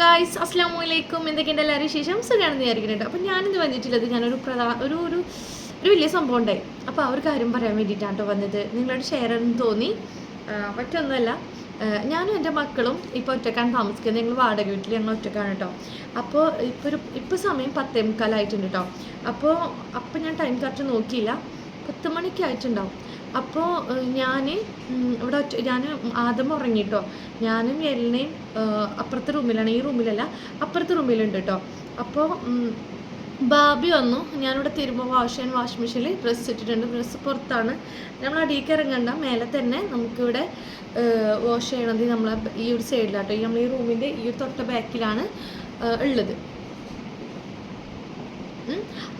Guys അസ്സാം വലൈക്കും എന്തൊക്കെയുണ്ട് എല്ലാവരും വിശേഷം? സുഖമാണെന്ന് വിചാരിക്കുന്നുണ്ട്. അപ്പം ഞാനിന്ന് വന്നിട്ടുള്ളത് ഞാനൊരു പ്രധാന ഒരു ഒരു ഒരു വലിയ സംഭവം ഉണ്ടായി അപ്പോൾ ആ ഒരു കാര്യം പറയാൻ വേണ്ടിയിട്ടാണ് കേട്ടോ വന്നത്. നിങ്ങളോട് ഷെയർ എന്ന് തോന്നി. മറ്റൊന്നുമല്ല. ഞാനും എന്റെ മക്കളും ഇപ്പോൾ ഒറ്റക്കാണ് താമസിക്കുന്നത്. ഞങ്ങൾ വാടക വീട്ടിൽ ഞങ്ങൾ ഒറ്റക്കാണ് കേട്ടോ അപ്പോൾ ഇപ്പോൾ ഒരു ഇപ്പോൾ സമയം പത്തേ മുക്കാലായിട്ടുണ്ട് കേട്ടോ അപ്പോൾ അപ്പോൾ ഞാൻ ടൈം കറക്റ്റ് നോക്കിയില്ല. പത്ത് മണിക്ക് ആയിട്ടുണ്ടാവും. അപ്പോൾ ഞാൻ ഇവിടെ ഒറ്റ ഞാൻ ആദ്യം ഉറങ്ങിട്ടോ. ഞാനും എലിനെയും അപ്പുറത്തെ റൂമിലാണ്. ഈ റൂമിലല്ല അപ്പുറത്തെ റൂമിലുണ്ട് കേട്ടോ അപ്പോൾ ബാബി വന്നു. ഞാനിവിടെ തിരുമ്പോൾ വാഷ് ചെയ്യാൻ വാഷ് മെഷീനിൽ ഡ്രസ്സ് ഇട്ടിട്ടുണ്ട്. ഡ്രസ്സ് പുറത്താണ്. നമ്മൾ അടിയിലേക്ക് ഇറങ്ങണ്ട. മേലെ തന്നെ നമുക്കിവിടെ വാഷ് ചെയ്യണത് നമ്മളെ ഈ ഒരു സൈഡിലാട്ടോ. നമ്മൾ ഈ റൂമിന്റെ ഈ ഒരു തൊട്ട ബാക്കിലാണ് ഉള്ളത്.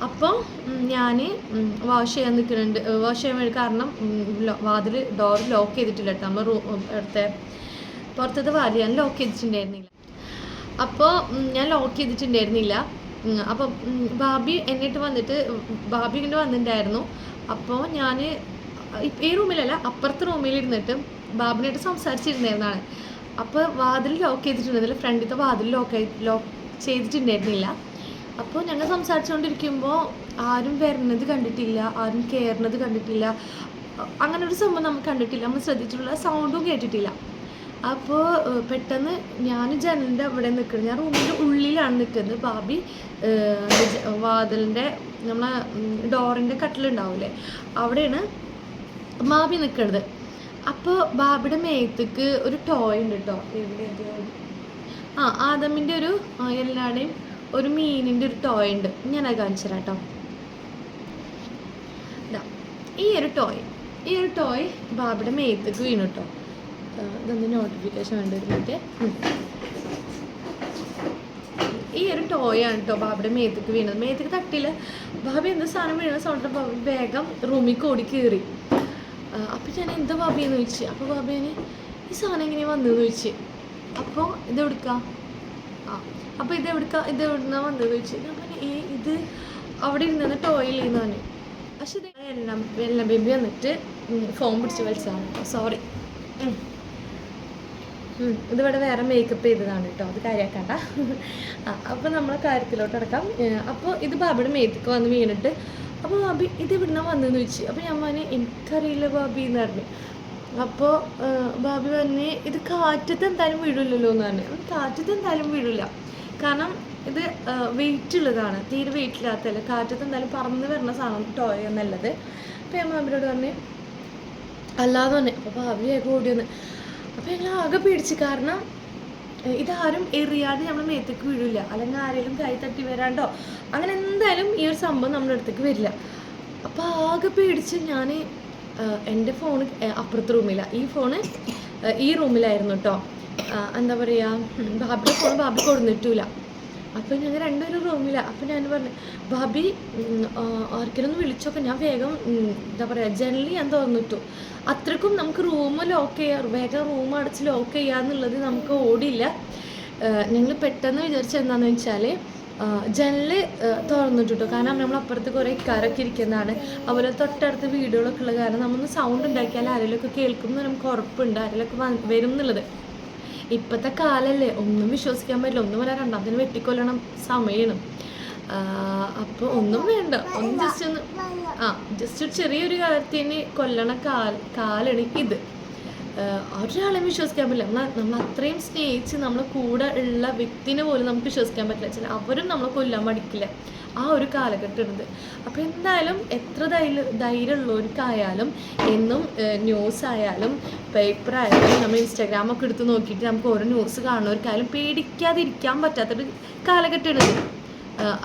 അപ്പോൾ ഞാൻ വാഷ് ചെയ്യാൻ നിൽക്കുന്നുണ്ട്. വാഷ് ചെയ്യാൻ വേണ്ടി കാരണം വാതിൽ ഡോർ ലോക്ക് ചെയ്തിട്ടില്ല കേട്ടോ. നമ്മൾ റൂം പുറത്തത് പുറത്തത്തെ വാതിൽ ഞാൻ ലോക്ക് ചെയ്തിട്ടുണ്ടായിരുന്നില്ല. അപ്പോൾ ഞാൻ ലോക്ക് ചെയ്തിട്ടുണ്ടായിരുന്നില്ല. അപ്പം ബാബി എന്നിട്ട് വന്നിട്ട് ബാബി ഇങ്ങനെ വന്നിട്ടുണ്ടായിരുന്നു. അപ്പോൾ ഞാൻ ഈ റൂമിലല്ല അപ്പുറത്തെ റൂമിൽ ഇരുന്നിട്ട് ബാബിനായിട്ട് സംസാരിച്ചിരുന്നായിരുന്നാണ് അപ്പോൾ വാതിൽ ലോക്ക് ചെയ്തിട്ടുണ്ടായിരുന്നില്ല ഫ്രണ്ടിലത്തെ വാതിൽ ലോക്ക് ലോക്ക് ചെയ്തിട്ടുണ്ടായിരുന്നില്ല. അപ്പോൾ ഞങ്ങൾ സംസാരിച്ചുകൊണ്ടിരിക്കുമ്പോൾ ആരും വരുന്നത് കണ്ടിട്ടില്ല ആരും കയറുന്നത് കണ്ടിട്ടില്ല. അങ്ങനെ ഒരു സംഭവം നമ്മൾ കണ്ടിട്ടില്ല. നമ്മൾ ശ്രദ്ധിച്ചിട്ടുള്ള സൗണ്ടും കേട്ടിട്ടില്ല. അപ്പോൾ പെട്ടെന്ന് ഞാൻ ജനലിന്റെ അവിടെ നിൽക്കുന്നത് ഞാൻ റൂമിന്റെ ഉള്ളിലാണ് നിൽക്കുന്നത്. ബാബി വാതിലിന്റെ നമ്മളെ ഡോറിന്റെ കട്ടിലുണ്ടാവില്ലേ അവിടെയാണ് ബാബി നിൽക്കുന്നത്. അപ്പോൾ ബാബിയുടെ മേത്തേക്ക് ഒരു ടോയ് ഉണ്ട് കേട്ടോ ആ ആദമിന്റെ ഒരു എല്ലാവരുടെയും ഒരു മീനിന്റെ ഒരു ടോയ് ഉണ്ട്. ഞാനത് കാണിച്ചു തരാം കേട്ടോ ഈ ഒരു ടോയ് ഈ ഒരു ടോയ് ബാബയുടെ മേത്തേക്ക് വീണു കേട്ടോ ഇതൊന്ന് നോട്ടിഫിക്കേഷൻ വേണ്ട ഒരു മറ്റേ ഈ ഒരു ടോയാണ് കേട്ടോ ബാബയുടെ മേത്തേക്ക് വീണത്. മേത്തേക്ക് തട്ടിയില്ല ബാബി എന്ത് സാധനം വീണ സൗണ്ട് ബാബി വേഗം റൂമിൽ ഓടി കയറി അപ്പോൾ ഞാൻ എന്താ ബാബി എന്ന് ചോദിച്ചു. അപ്പോൾ ബാബി ഞാൻ ഈ സാധനം എങ്ങനെയാണ് വന്നതെന്ന് ചോദിച്ചു. അപ്പോൾ ഇത് എടുക്കാം. ആ അപ്പോൾ ഇത് എവിടുക്ക? ഇത് എവിടുന്നാ വന്നത്? ചോദിച്ചു. പറഞ്ഞു ഏ ഇത് അവിടെ ഇരുന്ന് ടോയിൽ നിന്നാണ് പക്ഷെ ഇത് എല്ലാം എല്ലാം ബേബി വന്നിട്ട് ഫോം പിടിച്ച് വലിച്ചതാണ്. സോറി ഇതിവിടെ വേറെ മേക്കപ്പ് ചെയ്തതാണ് കേട്ടോ. അത് കാര്യമാക്കണ്ട അപ്പോൾ നമ്മളെ കാര്യത്തിലോട്ട് അടക്കാം അപ്പോൾ ഇത് ബാബിയുടെ മേത്തേക്ക് വന്ന് വീണിട്ട് അപ്പോൾ ബാബി ഇത് ഇവിടുന്ന് വന്നെന്ന് ചോദിച്ചു. അപ്പോൾ ഞാൻ പറഞ്ഞു എനിക്കറിയില്ല ബാബി എന്ന് പറഞ്ഞു. അപ്പോൾ ബാബി പറഞ്ഞ് ഇത് കാറ്റത്ത് എന്തായാലും വീഴില്ലല്ലോ എന്ന് പറഞ്ഞു. കാറ്റത്ത് എന്തായാലും വീഴില്ല കാരണം ഇത് വെയിറ്റ് ഉള്ളതാണ്. തീരെ വെയിറ്റ് ഇല്ലാത്തതല്ല. കാറ്റത്ത് എന്തായാലും പറന്ന് വരുന്ന സാധനം ടോയ് എന്നുള്ളത് അപ്പോൾ ഞാൻ അവരോട് പറഞ്ഞു അല്ലാതെ തന്നെ. അപ്പോൾ ഭാവിയൊക്കെ വേഗം അപ്പം ഞങ്ങൾ ആകെ പേടിച്ച്. കാരണം ഇതാരും എറിയാതെ നമ്മൾ മേത്തേക്ക് വീഴില്ല അല്ലെങ്കിൽ ആരെങ്കിലും കൈ തട്ടി വരാണ്ടോ? അങ്ങനെ എന്തായാലും ഈ ഒരു സംഭവം നമ്മുടെ അടുത്തേക്ക് വരില്ല. അപ്പോൾ ആകെ പേടിച്ച് ഞാൻ എന്റെ ഫോൺ അപ്പുറത്തെ റൂമിലാണ് ഈ ഫോണ് ഈ റൂമിലായിരുന്നു കേട്ടോ എന്താ പറയുക ബാബിയുടെ ഫോൺ ബാബി കൊടുന്നിട്ടില്ല അപ്പോൾ ഞങ്ങൾ രണ്ടുപേരും റൂമിലാണ് അപ്പോൾ ഞാൻ പറഞ്ഞു ബാബി ആർക്കിനൊന്ന് വിളിച്ചോക്കെ. ഞാൻ വേഗം എന്താ പറയുക ജനലി ഞാൻ തുറന്നിട്ടു അത്രക്കും നമുക്ക് റൂം ലോക്ക് ചെയ്യാം വേഗം റൂം അടച്ച് ലോക്ക് ചെയ്യാന്നുള്ളത് നമുക്ക് ഓടില്ല ഞങ്ങൾ പെട്ടെന്ന് വിചാരിച്ച എന്താണെന്ന് വെച്ചാൽ ജനൽ തുറന്നിട്ടു കേട്ടോ കാരണം നമ്മൾ അപ്പുറത്ത് കുറേ ഇക്കാരൊക്കെ ഇരിക്കുന്നതാണ്. അതുപോലെ തൊട്ടടുത്ത് വീടുകളൊക്കെ ഉള്ള കാരണം നമ്മളൊന്ന് സൗണ്ട് ഉണ്ടാക്കിയാൽ ആരെങ്കിലുമൊക്കെ കേൾക്കും എന്ന് നമുക്ക് ഉറപ്പുണ്ട് ആരെങ്കിലുമൊക്കെ വരും എന്നുള്ളത്. ഇപ്പോഴത്തെ കാലല്ലേ ഒന്നും വിശ്വസിക്കാൻ പറ്റില്ല. ഒന്നും പറയാൻ രണ്ടാമതിന് വെട്ടിക്കൊല്ലണം. സമയമാണ് അപ്പോൾ ഒന്നും വേണ്ട. ഒന്ന് ജസ്റ്റ് ഒന്ന് ആ ജസ്റ്റ് ചെറിയൊരു കാര്യത്തിന് കൊല്ലണ കാൽ കാലാണ് ഇത്. ഒരാളെയും വിശ്വസിക്കാൻ പറ്റില്ല. നമ്മൾ നമ്മൾ അത്രയും സ്നേഹിച്ച് നമ്മളെ കൂടെ ഉള്ള വ്യക്തിനെ പോലും നമുക്ക് വിശ്വസിക്കാൻ പറ്റില്ല. ചില അവരും നമ്മളെ കൊല്ലാൻ മടിക്കില്ല. ആ ഒരു കാലഘട്ടമുണ്ട് അപ്പോൾ എന്തായാലും എത്ര ധൈര്യ ധൈര്യമുള്ളവർക്കായാലും എന്നും ന്യൂസ് ആയാലും പേപ്പർ ആയാലും നമ്മൾ ഇൻസ്റ്റാഗ്രാമൊക്കെ എടുത്ത് നോക്കിയിട്ട് നമുക്ക് ഓരോ ന്യൂസ് കാണുന്നവർക്കായാലും പേടിക്കാതിരിക്കാൻ പറ്റാത്തൊരു കാലഘട്ടമാണിത്.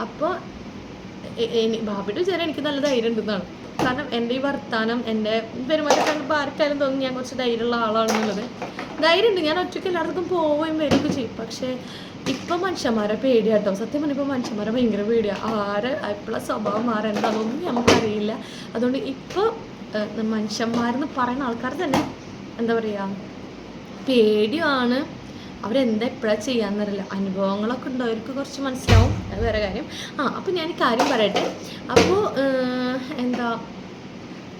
അപ്പോൾ ബാബിയുടെ വിചാരം എനിക്ക് നല്ല ധൈര്യം ഉണ്ടെന്നാണ് കാരണം എന്റെ ഈ വർത്താനം എന്റെ പെരുമാറ്റം കണ്ടപ്പോൾ ആർക്കായാലും തോന്നി ഞാൻ കുറച്ച് ധൈര്യമുള്ള ആളാണെന്നുള്ളത്. ധൈര്യമുണ്ട്. ഞാൻ ഒറ്റയ്ക്ക് എല്ലായിടത്തും പോവുകയും വരികയും ചെയ്യും. പക്ഷേ ഇപ്പം മനുഷ്യന്മാരെ പേടിയാട്ടോ. സത്യം പറഞ്ഞാൽ ഇപ്പോൾ മനുഷ്യന്മാരെ ഭയങ്കര പേടിയാണ് ആരെ എപ്പോഴും സ്വഭാവം മാറാൻ എന്താണെന്നൊന്നും നമുക്കറിയില്ല അതുകൊണ്ട് ഇപ്പോൾ മനുഷ്യന്മാരെന്ന് പറയുന്ന ആൾക്കാർ തന്നെ എന്താ പറയുക പേടിയാണ്. അവരെന്താ എപ്പോഴാണ് ചെയ്യാന്നറിയില്ല. അനുഭവങ്ങളൊക്കെ ഉണ്ട്. അവർക്ക് കുറച്ച് മനസ്സിലാവും. അത് വേറെ കാര്യം. ആ അപ്പോൾ ഞാൻ കാര്യം പറയട്ടെ. അപ്പോൾ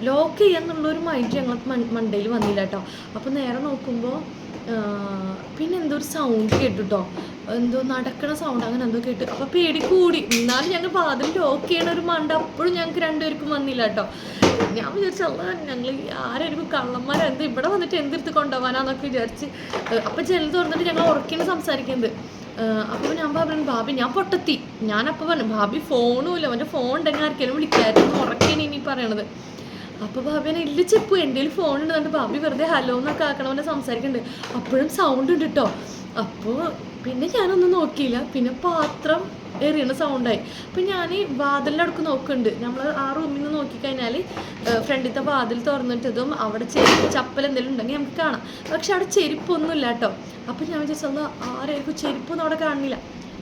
ലോക്ക് ചെയ്യാന്നുള്ളൊരു മൈൻഡ് ഞങ്ങൾക്ക് മണ്ടയിൽ വന്നില്ല കേട്ടോ അപ്പോൾ നേരെ നോക്കുമ്പോൾ പിന്നെ എന്തോ ഒരു സൗണ്ട് കേട്ടു കേട്ടോ എന്തോ നടക്കണ സൗണ്ട് അങ്ങനെ എന്തോ കേട്ടു. അപ്പോൾ പേടി കൂടി. എന്നാലും ഞങ്ങൾ വാതിൽ ലോക്ക് ചെയ്യണ ഒരു മണ്ട അപ്പോഴും ഞങ്ങൾക്ക് രണ്ടുപേർക്കും വന്നില്ല കേട്ടോ ഞാൻ വിചാരിച്ചല്ല ഞങ്ങൾ ആരായിരിക്കും കള്ളന്മാരെന്ത് ഇവിടെ വന്നിട്ട് എന്തെടുത്ത് കൊണ്ടുപോകാനാന്നൊക്കെ വിചാരിച്ച്. അപ്പം ജനൽ തുറന്നിട്ട് ഞങ്ങൾ ഉറക്കിയാണ് സംസാരിക്കുന്നത്. അപ്പോൾ ഞാൻ പറഞ്ഞു ഭാബി ഞാൻ പൊട്ടത്തി. ഞാനപ്പോൾ പറഞ്ഞു ഭാബി ഫോണും ഇല്ല. അവന്റെ ഫോൺ ഉണ്ടെങ്കിൽ ആർക്കെങ്കിലും വിളിക്കായിരുന്നു. ഉറക്കേനി ഇനി പറയണത്. അപ്പോൾ ഭാബിനെ ഇല്ല ചെപ്പ് ഫോൺ ഉണ്ട്. ബാബി വെറുതെ ഹലോ എന്നൊക്കെ ആക്കണവനെ സംസാരിക്കുന്നുണ്ട് അപ്പോഴും സൗണ്ട് ഉണ്ട് കേട്ടോ അപ്പോൾ പിന്നെ ഞാനൊന്നും നോക്കിയില്ല. പിന്നെ പാത്രം എറിയണ സൗണ്ടായി അപ്പം ഞാൻ വാതിലിന്റെ അടുക്ക് നോക്കുന്നുണ്ട് നമ്മൾ ആ റൂമിൽ നിന്ന് നോക്കിക്കഴിഞ്ഞാൽ ഫ്രണ്ടിലത്തെ വാതിൽ തുറന്നിട്ടതും അവിടെ ചെരുപ്പ് ചപ്പൽ എന്തെങ്കിലും ഉണ്ടെങ്കിൽ നമുക്ക് കാണാം. പക്ഷെ അവിടെ ചെരുപ്പൊന്നുമില്ല കേട്ടോ അപ്പം ഞാൻ വിചാരിച്ചത് ആരായിരിക്കും ചെരുപ്പൊന്നും അവിടെ കാണില്ല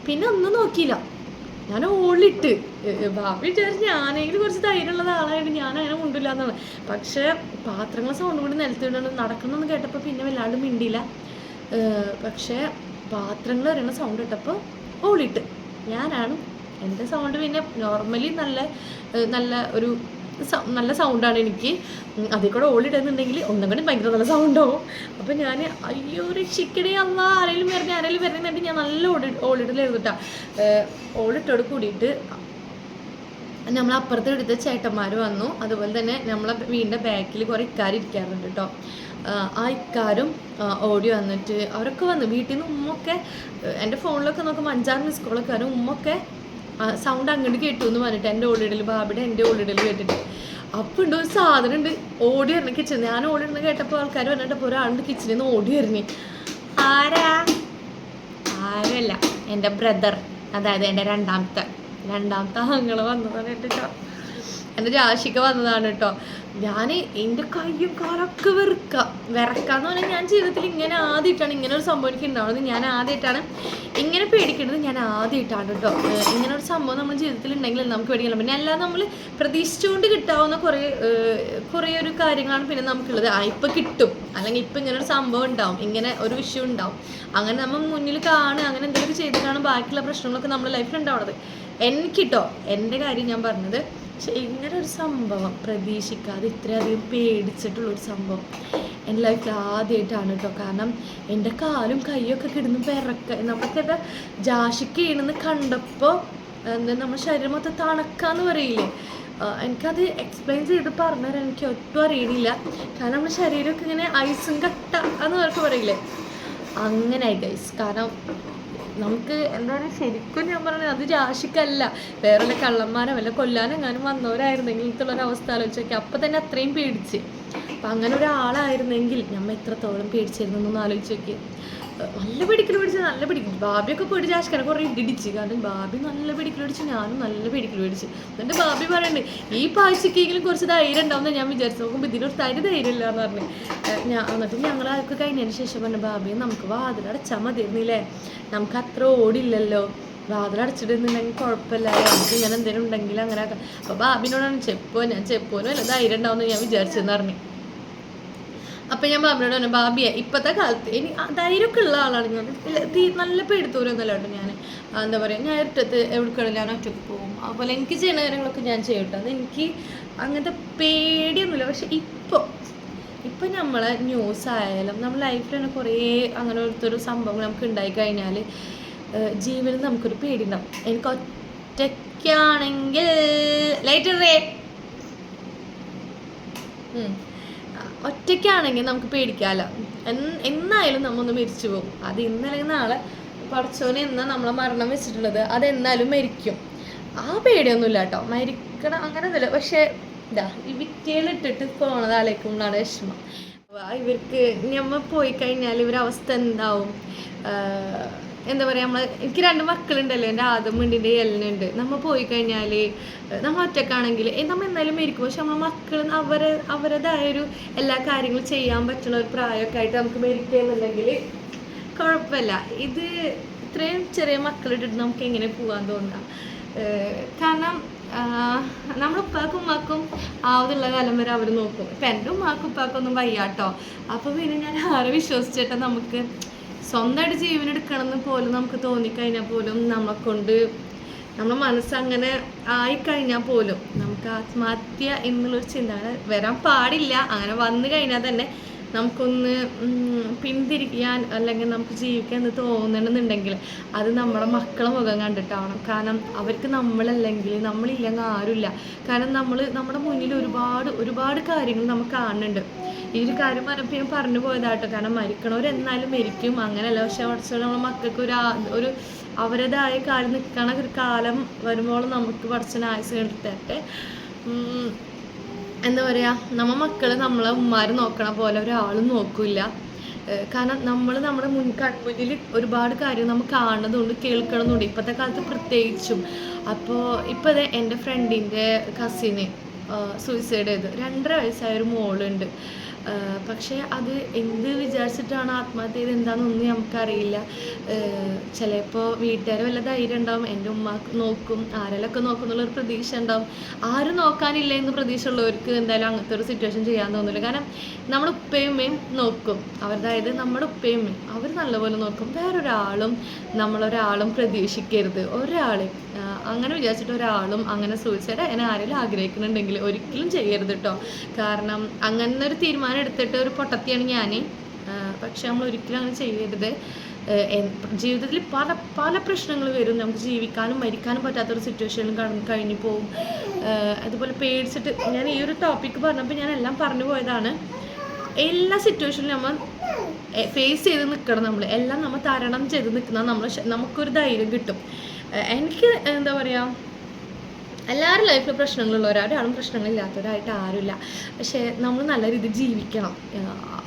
പിന്നെ ഒന്നും നോക്കിയില്ല. ഞാൻ ഓളിട്ട്. ഭാവി വിചാരിച്ച് ഞാനെങ്കിലും കുറച്ച് ധൈര്യമുള്ള ആളായിട്ട് ഞാൻ അങ്ങനെ മുണ്ടില്ല എന്നാണ് പക്ഷേ പാത്രങ്ങളെ സൗണ്ട് കൂടി നിലത്ത് വീണു നടക്കണമെന്ന് കേട്ടപ്പോൾ പിന്നെ വല്ലാണ്ട് മിണ്ടിയില്ല. പക്ഷേ പാത്രങ്ങൾ വരണ സൗണ്ട് ഇട്ടപ്പോൾ ഓളിട്ട്. ഞാനാണ്. എന്റെ സൗണ്ട് പിന്നെ നോർമലി നല്ല നല്ല ഒരു നല്ല സൗണ്ടാണ് എനിക്ക്. അതിൽ കൂടെ ഓളിടുന്നുണ്ടെങ്കിൽ ഒന്നും കൂടി ഭയങ്കര നല്ല സൗണ്ടാവും അപ്പം ഞാൻ അയ്യോ രക്ഷിക്കണേ അല്ല ആരെങ്കിലും വരണേ ആരെങ്കിലും വരണേന്നിട്ട് ഞാൻ നല്ല ഓടി ഓളിടലായിരുന്നു കേട്ടോ ഓളിട്ടോട് കൂടിയിട്ട് നമ്മൾ അപ്പുറത്ത് എടുത്ത ചേട്ടന്മാർ വന്നു. അതുപോലെ തന്നെ നമ്മളെ വീടിന്റെ ബാക്കിൽ കുറേ ഇക്കാരിരിക്കാറുണ്ട് കേട്ടോ ആ ഇക്കാരും ഓടി വന്നിട്ട് അവരൊക്കെ വന്നു. വീട്ടിൽ നിന്ന് ഉമ്മൊക്കെ എന്റെ ഫോണിലൊക്കെ നോക്കുമ്പോൾ അഞ്ചാറ് മിസ് കോളൊക്കെ വരും. ഉമ്മൊക്കെ സൗണ്ട് അങ്ങോട്ട് കേട്ടു എന്ന് പറഞ്ഞിട്ട് എന്റെ ഓടിയിടൽ ബാബിയുടെ എന്റെ ഓടിയിടൽ കേട്ടിട്ട്. അപ്പം ഉണ്ട് ഒരു സാധനം ഉണ്ട് ഓടി വരണ കിച്ചൺ ഞാൻ ഓടി വരുന്ന കേട്ടപ്പോൾ ആൾക്കാർ പറഞ്ഞിട്ടപ്പോൾ ഒരാളുണ്ട് കിച്ചണിൽ നിന്ന് ഓടി വരണേ ആരാ? ആരല്ല എന്റെ ബ്രദർ അതായത് എന്റെ രണ്ടാമത്തെ. രണ്ടാമത്തെ ആങ്ങൾ വന്നതാണ് എന്റെ എന്റെ ജാഷിക്ക് വന്നതാണ് കേട്ടോ. ഞാൻ എന്റെ കയ്യും കാലൊക്കെ വെറുക്ക. വിറക്കാന്ന് പറഞ്ഞാൽ ഞാൻ ജീവിതത്തിൽ ഇങ്ങനെ ആദ്യമായിട്ടാണ് ഇങ്ങനെ ഒരു സംഭവം എനിക്ക് ഉണ്ടാവുന്നത്. ഞാൻ ആദ്യമായിട്ടാണ് ഇങ്ങനെ പേടിക്കുന്നത്. ഞാൻ ആദ്യമായിട്ടാണ് കേട്ടോ. ഇങ്ങനെ ഒരു സംഭവം നമ്മുടെ ജീവിതത്തിൽ ഉണ്ടെങ്കിൽ നമുക്ക് പേടിക്കില്ല പിന്നെ അല്ലാതെ നമ്മൾ പ്രതീക്ഷിച്ചുകൊണ്ട് കിട്ടാവുന്ന കുറേ കുറേ ഒരു കാര്യങ്ങളാണ് പിന്നെ നമുക്കുള്ളത്. ആ ഇപ്പം കിട്ടും. അല്ലെങ്കിൽ ഇപ്പം ഇങ്ങനെ ഒരു സംഭവം ഉണ്ടാവും. ഇങ്ങനെ ഒരു വിഷയം ഉണ്ടാവും. അങ്ങനെ നമ്മൾ മുന്നിൽ കാണുക അങ്ങനെ എന്തെങ്കിലും ചെയ്തിട്ടാണ് ബാക്കിയുള്ള പ്രശ്നങ്ങളൊക്കെ നമ്മുടെ ലൈഫിൽ ഉണ്ടാവുന്നത് എനിക്കിട്ടോ എന്റെ കാര്യം ഞാൻ പറഞ്ഞത് പക്ഷെ ഇങ്ങനെ ഒരു സംഭവം പ്രതീക്ഷിക്കാതെ ഇത്രയധികം പേടിച്ചിട്ടുള്ള ഒരു സംഭവം എന്റെ ലൈഫിൽ ആദ്യമായിട്ടാണ് കേട്ടോ കാരണം എന്റെ കാലും കൈയൊക്കെ കിടന്ന് പിറക്ക നമുക്കത് ജാഷിക്ക് ചെയ്യണമെന്ന് കണ്ടപ്പോൾ എന്താ നമ്മുടെ ശരീരം മൊത്തം തണക്കാന്ന് പറയില്ലേ? എനിക്കത് എക്സ്പ്ലെയിൻ ചെയ്ത് പറഞ്ഞാൽ എനിക്ക് ഒട്ടും അറിയണില്ല. കാരണം നമ്മുടെ ശരീരമൊക്കെ ഇങ്ങനെ ഐസും കട്ട എന്ന് പറയില്ലേ? അങ്ങനെ ഗൈസ് കാരണം നമുക്ക് എന്താണ് ശരിക്കും ഞാൻ പറഞ്ഞത് അത് രാശിക്കല്ല വേറെ വല്ല കള്ളന്മാരോ വല്ല കൊല്ലാനെങ്ങാനും വന്നവരായിരുന്നെങ്കിൽ ഇങ്ങനത്തുള്ള ഒരു അവസ്ഥ ആലോചിച്ചൊക്കെ. അപ്പം തന്നെ അത്രയും പേടിച്ച്. അപ്പം അങ്ങനെ ഒരാളായിരുന്നെങ്കിൽ നമ്മൾ എത്രത്തോളം പേടിച്ചിരുന്നു എന്നൊന്ന് ആലോചിച്ച് നോക്കി നല്ല പിടിക്കൽ പിടിച്ച് നല്ല പിടിക്കും. ബാബിയൊക്കെ പേടിച്ച് ആശിക്കാനെ കുറേ ഇടിച്ച്. കാരണം ബാബി നല്ല പിടിക്കൽ പിടിച്ച് ഞാനും നല്ല പിടിക്കൽ പിടിച്ച്. എന്നിട്ട് ബാബി പറയുന്നുണ്ട് ഈ പാഴ്ചക്കെങ്കിലും കുറച്ച് ധൈര്യം ഉണ്ടാവും ഞാൻ വിചാരിച്ചു. നോക്കുമ്പോൾ ഇതിനൊരു തരി ധൈര്യം ഇല്ല എന്ന് പറഞ്ഞു. ഞാൻ എന്നിട്ട് ഞങ്ങൾ അതൊക്കെ കഴിഞ്ഞതിന് ശേഷം പറഞ്ഞു ബാബി നമുക്ക് വാതിലടച്ചാൽ മതിയായിരുന്നില്ലേ? നമുക്ക് അത്ര ഓടില്ലല്ലോ. വാതിലടച്ചിടുന്നുണ്ടെങ്കിൽ കുഴപ്പമില്ല. നമുക്ക് ഇങ്ങനെ എന്തെങ്കിലും ഉണ്ടെങ്കിൽ അങ്ങനെ ആക്കാം. അപ്പോൾ ബാബിനോടാണ് ചെപ്പോ ഞാൻ ചെപ്പോനും അല്ല ധൈര്യം ഉണ്ടാവുമെന്ന് ഞാൻ വിചാരിച്ചെന്ന് പറഞ്ഞു. അപ്പം ഞാൻ ബാബിനോട് പറഞ്ഞു ബാബിയെ കാലത്ത് ഇനി ധൈര്യമൊക്കെ ഉള്ള ആളാണ് ഞാൻ. നല്ല പേടിത്തൂരൊന്നുമല്ല ഞാൻ. എന്താ പറയുക ഞാൻ ഇട്ടത്ത് എവിടെ ഞാൻ ഒറ്റയ്ക്ക് പോകും. അതുപോലെ എനിക്ക് ചെയ്യുന്ന കാര്യങ്ങളൊക്കെ ഞാൻ ചെയ്യട്ടെ. അത് എനിക്ക് അങ്ങനത്തെ പേടിയൊന്നുമില്ല. പക്ഷെ ഇപ്പോൾ ഇപ്പം നമ്മളെ ന്യൂസ് ആയാലും ലൈഫിൽ തന്നെ കുറേ അങ്ങനെ ഒരു സംഭവങ്ങൾ നമുക്ക് ഉണ്ടായി കഴിഞ്ഞാൽ ജീവനിൽ നമുക്കൊരു പേടി ഉണ്ടാവും എനിക്ക് ഒറ്റയ്ക്കാണെങ്കിൽ ലൈറ്റ് റേ ഒറ്റയ്ക്കാണെങ്കിൽ നമുക്ക് പേടിക്കാമല്ലോ എന്ന് എന്നായാലും നമ്മൊന്ന് മരിച്ചു പോകും. അത് ഇന്നല്ലെങ്കിൽ നാളെ പഠിച്ചോനെ എന്നാ നമ്മളെ മരണം വെച്ചിട്ടുള്ളത് അതെന്നാലും മരിക്കും. ആ പേടിയൊന്നുമില്ല കേട്ടോ മരിക്കണം അങ്ങനെ ഒന്നുമില്ല പക്ഷേ ഇതാ ഈ വിറ്റേലിട്ടിട്ട് പോണത് ആലോചിക്കുമ്പോഴാണ് വിഷമം. ഇവർക്ക് ഞമ്മ പോയി കഴിഞ്ഞാൽ ഇവരുടെ അവസ്ഥ എന്താവും എന്താ പറയുക നമ്മൾ എനിക്ക് രണ്ട് മക്കളുണ്ടല്ലോ എന്റെ ആദമുണ്ടിന്റെ എല്ലുണ്ട് നമ്മൾ പോയി കഴിഞ്ഞാൽ നമ്മൾ ഒറ്റക്കാണെങ്കിൽ നമ്മൾ എന്നാലും മരിക്കും. പക്ഷെ നമ്മളെ മക്കൾ അവരെ അവരുടേതായൊരു എല്ലാ കാര്യങ്ങളും ചെയ്യാൻ പറ്റുന്ന ഒരു പ്രായമൊക്കെ ആയിട്ട് നമുക്ക് മരിക്കുക എന്നുണ്ടെങ്കിൽ കുഴപ്പമില്ല. ഇത് ഇത്രയും ചെറിയ മക്കളിട്ടിട്ട് നമുക്ക് എങ്ങനെ പോകാൻ തോന്നുക കാരണം നമ്മുടെ ഉപ്പാക്കും ഉമ്മാക്കും ആവതുള്ള കാലം വരെ അവർ നോക്കും. ഇപ്പം എന്റെ ഉമ്മാക്കും ഉപ്പാക്കും ഒന്നും വയ്യാട്ടോ. അപ്പോൾ പിന്നെ ഞാൻ ആരെ വിശ്വസിച്ചിട്ട് നമുക്ക് സ്വന്തമായിട്ട് ജീവൻ എടുക്കണമെന്ന് പോലും നമുക്ക് തോന്നിക്കഴിഞ്ഞാൽ പോലും നമ്മളെ കൊണ്ട് നമ്മളെ മനസ്സങ്ങനെ ആയിക്കഴിഞ്ഞാൽ പോലും നമുക്ക് ആത്മഹത്യ എന്നുള്ളൊരു ചിന്ത വരാൻ പാടില്ല. അങ്ങനെ വന്നു കഴിഞ്ഞാൽ തന്നെ നമുക്കൊന്ന് പിന്തിരിക്കാൻ അല്ലെങ്കിൽ നമുക്ക് ജീവിക്കാൻ എന്ന് തോന്നണമെന്നുണ്ടെങ്കിൽ അത് നമ്മുടെ മക്കളെ മുഖം കണ്ടിട്ടാവണം. കാരണം അവർക്ക് നമ്മളല്ലെങ്കിൽ നമ്മളില്ലെങ്കിൽ ആരുമില്ല. കാരണം നമ്മൾ നമ്മുടെ മുന്നിൽ ഒരുപാട് ഒരുപാട് കാര്യങ്ങൾ നമുക്ക് കാണുന്നുണ്ട്. ഈ ഒരു കാര്യം പറഞ്ഞപ്പോൾ ഞാൻ പറഞ്ഞു പോയതാട്ടോ. കാരണം മരിക്കണവരെന്നാലും മരിക്കും. അങ്ങനെയല്ല. പക്ഷെ കുറച്ചുകൂടെ നമ്മളെ മക്കൾക്ക് ഒരു ഒരു അവരുടേതായ കാര്യം നിൽക്കണ ഒരു കാലം വരുമ്പോൾ നമുക്ക് പഠിച്ചന ആയുസ് എടുത്തട്ടെ ഉം, എന്താ പറയുക നമ്മ മക്കൾ നമ്മളെ ഉമ്മാര് നോക്കണ പോലെ ഒരാളും നോക്കില്ല. കാരണം നമ്മൾ നമ്മുടെ മുൻ കൺമുന്നിൽ ഒരുപാട് കാര്യം നമ്മൾ കാണുന്നതുകൊണ്ട് കേൾക്കണമെന്നുണ്ട് ഇപ്പോഴത്തെ കാലത്ത് പ്രത്യേകിച്ചും. അപ്പോൾ ഇപ്പോൾ എന്റെ ഫ്രണ്ടിന്റെ കസിന് സൂയിസൈഡ് ചെയ്ത്. രണ്ടര വയസ്സായ ഒരു മോളുണ്ട്. പക്ഷേ അത് എന്ത് വിചാരിച്ചിട്ടാണ് ആത്മഹത്യ ചെയ്ത് എന്താണെന്നൊന്നും നമുക്കറിയില്ല ചിലപ്പോൾ വീട്ടുകാർ വല്ല ധൈര്യം ഉണ്ടാവും എന്റെ ഉമ്മ നോക്കും ആരെല്ലൊക്കെ നോക്കും എന്നുള്ളൊരു പ്രതീക്ഷ ഉണ്ടാവും. ആരും നോക്കാനില്ല എന്ന് പ്രതീക്ഷ ഉള്ളവർക്ക് എന്തായാലും അങ്ങനത്തെ ഒരു സിറ്റുവേഷൻ ചെയ്യാൻ തോന്നില്ല കാരണം നമ്മുടെ ഉപ്പയും നോക്കും. അവർ അതായത് നമ്മുടെ ഉപ്പയും അവർ നല്ലപോലെ നോക്കും. വേറൊരാളും നമ്മളൊരാളും പ്രതീക്ഷിക്കരുത്. ഒരാളെ അങ്ങനെ വിചാരിച്ചിട്ട് ഒരാളും അങ്ങനെ സൂയിസൈഡ് അങ്ങനെ ആരെങ്കിലും ആഗ്രഹിക്കുന്നുണ്ടെങ്കിൽ ഒരിക്കലും ചെയ്യരുത് കേട്ടോ കാരണം അങ്ങനെ ഒരു തീരുമാനം എടുത്തിട്ട് ഒരു പൊട്ടത്തിയാണ് ഞാൻ പക്ഷെ നമ്മൾ ഒരിക്കലും അങ്ങനെ ചെയ്യരുത്. ജീവിതത്തിൽ പല പല പ്രശ്നങ്ങൾ വരും. നമുക്ക് ജീവിക്കാനും മരിക്കാനും പറ്റാത്തൊരു സിറ്റുവേഷനിലും കടന്നു കഴിഞ്ഞു പോകും അതുപോലെ പേടിച്ചിട്ട് ഞാൻ ഈ ഒരു ടോപ്പിക്ക് പറഞ്ഞപ്പോൾ ഞാൻ എല്ലാം പറഞ്ഞു പോയതാണ്. എല്ലാ സിറ്റുവേഷനിലും നമ്മൾ ഫേസ് ചെയ്ത് നിൽക്കണം നമ്മൾ. എല്ലാം നമ്മൾ തരണം ചെയ്ത് നിൽക്കുന്ന നമ്മൾ നമുക്കൊരു ധൈര്യം കിട്ടും. എനിക്ക് എന്താ പറയുക എല്ലാവരും ലൈഫിൽ പ്രശ്നങ്ങളുള്ളവർ ഒരാളും പ്രശ്നങ്ങളില്ലാത്തവരായിട്ട് ആരുമില്ല. പക്ഷേ നമ്മൾ നല്ല രീതിയിൽ ജീവിക്കണം.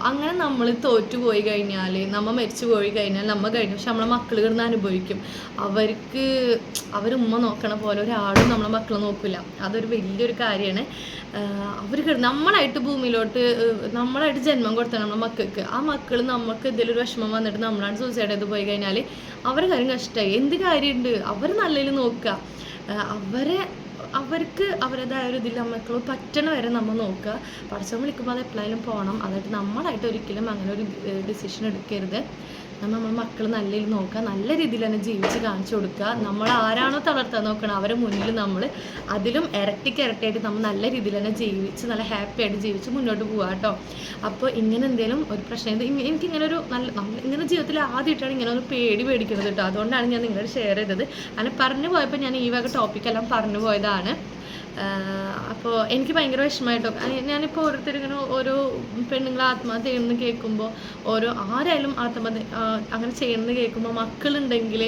അങ്ങനെ നമ്മൾ തോറ്റു പോയി കഴിഞ്ഞാൽ നമ്മൾ മരിച്ചു പോയി കഴിഞ്ഞാൽ നമ്മൾ കഴിഞ്ഞു പക്ഷെ നമ്മളെ മക്കൾ കിടന്ന് അനുഭവിക്കും. അവർക്ക് അവരുമ്മ നോക്കണ പോലെ ഒരാളും നമ്മളെ മക്കളെ നോക്കില്ല അതൊരു വലിയൊരു കാര്യമാണ്. അവർ നമ്മളായിട്ട് ഭൂമിയിലോട്ട് നമ്മളായിട്ട് ജന്മം കൊടുത്തണം നമ്മളെ മക്കൾക്ക്. ആ മക്കൾ നമുക്ക് എന്തെങ്കിലും ഒരു വിഷമം വന്നിട്ട് നമ്മളാണ് സൂസൈഡ് ചെയ്ത് പോയി കഴിഞ്ഞാൽ അവരെ കാര്യം കഷ്ടമായി എന്ത് കാര്യമുണ്ട്? അവർ നല്ലതിൽ നോക്കുക. അവരെ അവർക്ക് അവരുടേതായ ഒരു ഇതിൽ നമുക്ക് പറ്റണ വരെ നമ്മൾ നോക്കുക പഠിച്ചവൻ വിളിക്കുമ്പോൾ അത് എപ്പോഴായാലും പോകണം അതായിട്ട് നമ്മളായിട്ട് ഒരിക്കലും അങ്ങനെ ഒരു ഡിസിഷൻ എടുക്കരുത്. നമ്മൾ നമ്മുടെ മക്കൾ നല്ല രീതിയിൽ നോക്കുക നല്ല രീതിയിൽ തന്നെ ജീവിച്ച് കാണിച്ചു കൊടുക്കുക നമ്മൾ ആരാണോ തളർത്താൻ നോക്കണം അവരെ മുന്നിൽ നമ്മൾ അതിലും ഇരട്ടിക്ക് ഇരട്ടിയായിട്ട് നമ്മൾ നല്ല രീതിയിൽ തന്നെ ജീവിച്ച് നല്ല ഹാപ്പി ആയിട്ട് ജീവിച്ച് മുന്നോട്ട് പോവുക കേട്ടോ അപ്പോൾ ഇങ്ങനെ എന്തെങ്കിലും ഒരു പ്രശ്നം എനിക്ക് ഇങ്ങനെ ഒരു നല്ല നമ്മൾ ഇങ്ങനെ ജീവിതത്തിൽ ആദ്യമായിട്ടാണ് ഇങ്ങനെ ഒരു പേടി പേടിക്കുന്നത് കേട്ടോ അതുകൊണ്ടാണ് ഞാൻ നിങ്ങളോട് ഷെയർ ചെയ്തത്. അങ്ങനെ പറഞ്ഞു പോയപ്പോൾ ഞാൻ ഈ വക ടോപ്പിക്കെല്ലാം പറഞ്ഞു പോയതാണ്. അപ്പോൾ എനിക്ക് ഭയങ്കര വിഷമമായിട്ടോ ഞാനിപ്പോൾ ഓരോരുത്തർ ഇങ്ങനെ ഓരോ പെണ്ണുങ്ങൾ ആത്മഹത്യ ചെയ്യുന്നത് കേൾക്കുമ്പോൾ ഓരോ ആരായാലും ആത്മഹത്യ അങ്ങനെ ചെയ്യുന്നത് കേൾക്കുമ്പോൾ മക്കളുണ്ടെങ്കിൽ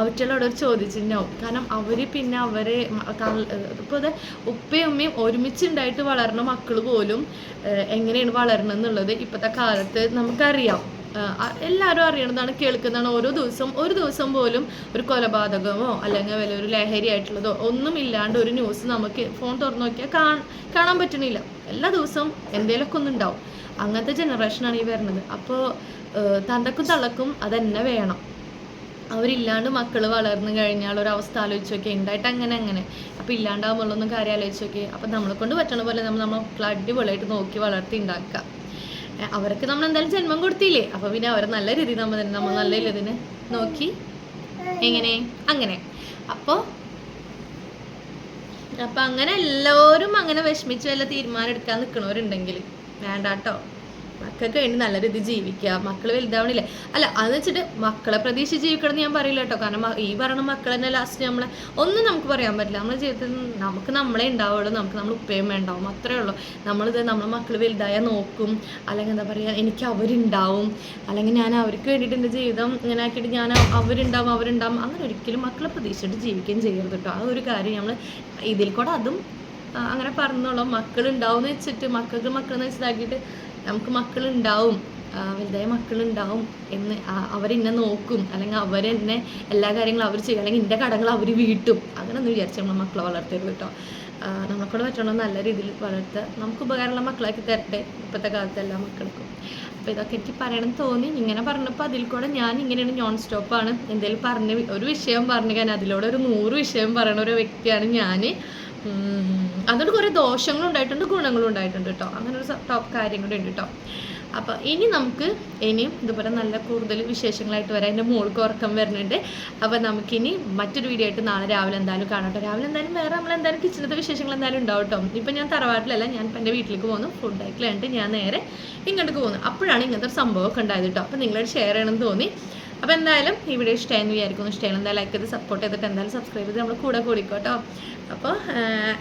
അവറ്റകളോട് ഒരു ചോദിച്ചിട്ടുണ്ടാവും കാരണം അവർ പിന്നെ അവരെ ഇപ്പോൾ ഇത് ഉപ്പയും ഉമ്മയും ഒരുമിച്ചുണ്ടായിട്ട് വളർന്ന മക്കൾ പോലും എങ്ങനെയാണ് വളരണമെന്നുള്ളത് ഇപ്പോഴത്തെ കാലത്ത് നമുക്കറിയാം. എല്ലാവരും അറിയണതാണ് കേൾക്കുന്നതാണ് ഓരോ ദിവസം ഒരു ദിവസം പോലും ഒരു കൊലപാതകമോ അല്ലെങ്കിൽ വല്ല ഒരു ലഹരി ആയിട്ടുള്ളതോ ഒന്നും ഇല്ലാണ്ട് ഒരു ന്യൂസ് നമുക്ക് ഫോൺ തുറന്നു നോക്കിയാൽ കാണാൻ പറ്റണില്ല. എല്ലാ ദിവസവും എന്തേലൊക്കെ ഒന്നുണ്ടാവും അങ്ങനത്തെ ജനറേഷനാണ് ഈ വരുന്നത്. അപ്പോൾ തന്തക്കും തള്ളക്കും അതന്നെ വേണം. അവരില്ലാണ്ട് മക്കൾ വളർന്നു കഴിഞ്ഞാൽ ഒരു അവസ്ഥ ആലോചിച്ച് നോക്കി ഉണ്ടായിട്ട് അങ്ങനെ അങ്ങനെ. അപ്പോൾ ഇല്ലാണ്ടാകുമ്പോഴൊന്നും കാര്യം ആലോചിച്ച് നോക്കി അപ്പോൾ നമ്മളെ കൊണ്ട് പറ്റണ പോലെ നമ്മൾ നമ്മളെ മക്കളെ അടിപൊളിയായിട്ട് നോക്കി വളർത്തി ഉണ്ടാക്കുക. അവർക്ക് നമ്മൾ എന്തായാലും ജന്മം കൊടുത്തില്ലേ? അപ്പൊ പിന്നെ അവരെ നല്ല രീതി നമ്മൾ തന്നെ നമ്മൾ നല്ല രീതി നോക്കി. എങ്ങനെ? അങ്ങനെ. അപ്പോൾ അപ്പൊ അങ്ങനെ എല്ലാവരും അങ്ങനെ വിഷമിച്ച് വല്ല തീരുമാനം എടുക്കാൻ നിൽക്കണവരുണ്ടെങ്കിൽ വേണ്ട കേട്ടോ മക്കൾക്ക് വേണ്ടി നല്ല രീതി ജീവിക്കുക. മക്കൾ വലുതാവണില്ലേ? അല്ല അത് വെച്ചിട്ട് മക്കളെ പ്രതീക്ഷിച്ച് ജീവിക്കണം എന്ന് ഞാൻ പറയില്ല കേട്ടോ. കാരണം ഈ പറയുന്ന മക്കൾ തന്നെ ലാസ്റ്റ് നമ്മളെ ഒന്നും നമുക്ക് പറയാൻ പറ്റില്ല. നമ്മുടെ ജീവിതത്തിൽ നമുക്ക് നമ്മളെ ഉണ്ടാവുള്ളൂ. നമുക്ക് നമ്മൾ ഉപ്പയും ഉണ്ടാവും. അത്രേ ഉള്ളൂ. നമ്മളിത് നമ്മളെ മക്കൾ വലുതായാൽ നോക്കും. അല്ലെങ്കിൽ എന്താ പറയുക എനിക്ക് അവരുണ്ടാവും. അല്ലെങ്കിൽ ഞാൻ അവർക്ക് വേണ്ടിയിട്ട് എന്റെ ജീവിതം ഇങ്ങനെ ആക്കിയിട്ട് ഞാൻ അവ- അവരുണ്ടാവും അവരുണ്ടാവും. അങ്ങനെ ഒരിക്കലും മക്കളെ പ്രതീക്ഷിച്ചിട്ട് ജീവിക്കുകയും ചെയ്യരുത് കേട്ടോ. ആ ഒരു കാര്യം നമ്മൾ ഇതിൽ കൂടെ അതും അങ്ങനെ പറഞ്ഞോളാം. മക്കളുണ്ടാവും എന്ന് വെച്ചിട്ട് മക്കൾക്ക് മക്കളെന്ന് വെച്ചിട്ടാക്കിയിട്ട് നമുക്ക് മക്കളുണ്ടാവും വലുതായ മക്കളുണ്ടാവും എന്ന് അവരെന്നെ നോക്കും. അല്ലെങ്കിൽ അവരെന്നെ എല്ലാ കാര്യങ്ങളും അവർ ചെയ്യും. അല്ലെങ്കിൽ എന്റെ കടങ്ങൾ അവർ വീട്ടും. അങ്ങനെ ഒന്ന് വിചാരിച്ച് നമ്മൾ മക്കളെ വളർത്തരുത് കേട്ടോ. നമ്മളെക്കൂടെ പറ്റണം നല്ല രീതിയിൽ വളർത്തുക നമുക്ക് ഉപകാരമുള്ള മക്കളാക്കി തരട്ടെ ഇപ്പോഴത്തെ കാലത്ത് എല്ലാ മക്കൾക്കും. അപ്പോൾ ഇതൊക്കെ എനിക്ക് പറയണം തോന്നി. ഇങ്ങനെ പറഞ്ഞപ്പോൾ അതിൽ കൂടെ ഞാൻ ഇങ്ങനെയാണ് നോൺ സ്റ്റോപ്പാണ് എന്തെങ്കിലും പറഞ്ഞ് ഒരു വിഷയം പറഞ്ഞു കഴിഞ്ഞാൽ അതിലൂടെ ഒരു നൂറ് വിഷയം പറയുന്ന ഒരു വ്യക്തിയാണ് ഞാൻ അതുകൊണ്ട് കുറേ ദോഷങ്ങളും ഉണ്ടായിട്ടുണ്ട് ഗുണങ്ങളും ഉണ്ടായിട്ടുണ്ട് കേട്ടോ. അങ്ങനെ ഒരു ടോപ്പ് കാര്യം കൂടെ ഉണ്ട് കേട്ടോ. അപ്പോൾ ഇനി നമുക്ക് ഇനിയും ഇതുപോലെ നല്ല കൂടുതൽ വിശേഷങ്ങളായിട്ട് വരാം. എന്റെ മോൾക്ക് ഉറക്കം വരുന്നുണ്ട്. അപ്പോൾ നമുക്കിനി മറ്റൊരു വീഡിയോ ആയിട്ട് നാളെ രാവിലെ എന്തായാലും കാണാം രാവിലെ എന്തായാലും വേറെ നമ്മൾ എന്തായാലും കിച്ചണത്തെ വിശേഷങ്ങൾ എന്തായാലും ഉണ്ടാവും കേട്ടോ. ഇപ്പം ഞാൻ തറവാട്ടിലല്ല ഞാൻ ഇപ്പം എന്റെ വീട്ടിലേക്ക് പോകുന്നു. ഫുഡ് കഴിക്കലായിട്ട് ഞാൻ നേരെ ഇങ്ങോട്ട് പോകുന്നു. അപ്പോഴാണ് ഇങ്ങനത്തെ ഒരു സംഭവമൊക്കെ ഉണ്ടായത് കേട്ടോ. അപ്പോൾ നിങ്ങളോട് ഷെയർ ചെയ്യണമെന്ന് തോന്നി. അപ്പോൾ എന്തായാലും ഈ വീഡിയോ ഇഷ്ടമായെന്ന് വിചാരിക്കുന്നു. ഇഷ്ടമാണ് എന്തായാലും ലൈക്ക് ചെയ്ത് സപ്പോർട്ട് ചെയ്തിട്ട് എന്തായാലും സബ്സ്ക്രൈബ് ചെയ്ത് നമ്മൾ കൂടെ കൂടിക്കോട്ടോ. അപ്പോൾ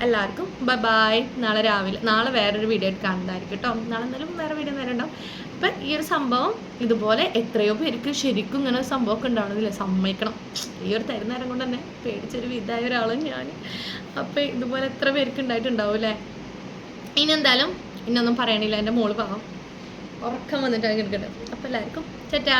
എല്ലാവർക്കും ബൈ ബൈ നാളെ രാവിലെ നാളെ വേറൊരു വീഡിയോ ആയിട്ട് കാണുന്നതായിരിക്കും കേട്ടോ നാളെ എന്തായാലും വേറെ വീഡിയോ നേരം ഉണ്ടാവും അപ്പം ഈ ഒരു സംഭവം ഇതുപോലെ എത്രയോ പേർക്ക് ശരിക്കും ഇങ്ങനെ ഒരു സംഭവമൊക്കെ ഉണ്ടാവണമെന്നില്ല സമ്മതിക്കണം. ഈ ഒരു തരുന്നേരം കൊണ്ട് തന്നെ പേടിച്ചൊരു വിധായ ഒരാളും ഞാൻ അപ്പം ഇതുപോലെ എത്ര പേർക്ക് ഉണ്ടായിട്ടുണ്ടാവും അല്ലേ ഇനി എന്തായാലും ഇന്നൊന്നും പറയണില്ല. എന്റെ മോൾ പാവം. ഉറക്കം വന്നിട്ടാണ് കിടക്കട്ടെ അപ്പം എല്ലാവർക്കും ചേട്ടാ